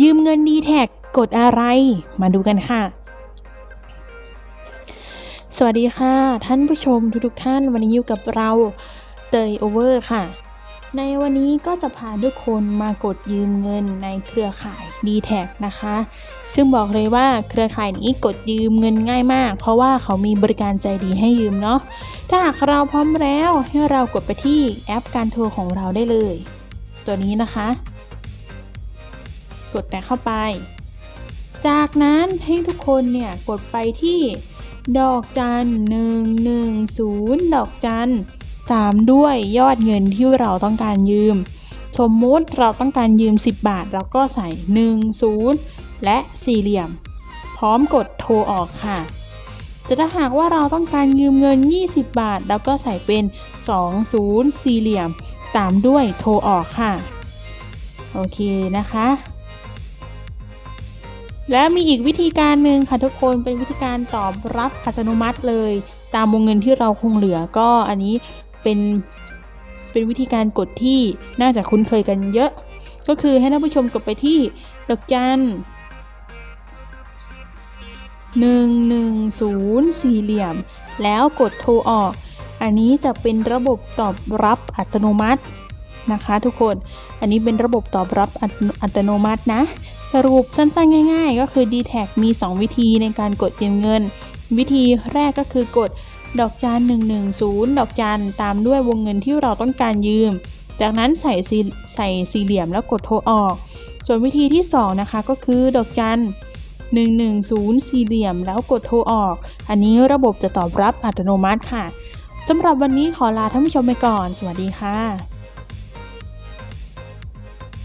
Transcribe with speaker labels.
Speaker 1: ยืมเงินดีแท็กกดอะไร มาดูกันค่ะ สวัสดีค่ะ ท่านผู้ชมทุกๆท่านวันนี้อยู่กับเราเตยโอเวอร์ค่ะ ในวันนี้ก็จะพาทุกคนมากดยืมเงินในเครือข่าย d t แทนะคะ ซึ่งบอกเลยว่าเครือข่ายนี้กดยืมเงินง่ายมาก เพราะว่าเขามีบริการใจดีให้ยืมเนาะ ถ้าหากเราพร้อมแล้วให้เรากดไปที่แอปการโทรของเราได้เลย ตัวนี้นะคะ กดแตะเข้าไป จากนั้นให้ทุกคนเนี่ยกดไปที่ดอกจัน110ดอกจันตามด้วยยอดเงินที่เราต้องการยืม สมมุติเราต้องการยืม 10 บาท เราก็ใส่ 10 และสี่เหลี่ยม พร้อมกดโทรออกค่ะ จะถ้าหากว่าเราต้องการยืมเงิน 20 บาท เราก็ใส่เป็น 20 สี่เหลี่ยม ตามด้วยโทรออกค่ะ โอเคนะคะ และมีอีกวิธีการหนึ่งค่ะทุกคนเป็นวิธีการตอบรับอัตโนมัติเลย ตามวงเงินที่เราคงเหลือก็อันนี้เป็นเป็นวิธีการกดที่น่าจะคุ้นเคยกันเยอะ ก็คือให้ท่านผู้ชมกดไปที่ดอกจันหนึ่งหนึ่งศูนย์สี่เหลี่ยม แล้วกดโทรออก อันนี้จะเป็นระบบตอบรับอัตโนมัตินะคะ ทุกคน อันนี้เป็นระบบตอบรับอัตอัตโนมัตินะ สรุปสั้นๆง่าย ๆ ก็คือ d t แทมี 2 วิธีในการกดยืมเงิน วิธีแรกก็คือกดดอกจัน110 ดอกจันตามด้วยวงเงินที่เราต้องการยืม จากนั้นใส่สใส่สี่เหลี่ยมแล้วกดโทรออก ส่วนวิธีที่ 2 นะคะก็คือดอกจัน110 สี่เหลี่ยมแล้วกดโทรออก อันนี้ระบบจะตอบรับอัตโนมัติค่ะสำหรับวันนี้ขอลาท่านผู้ชมไปก่อน สวัสดีค่ะ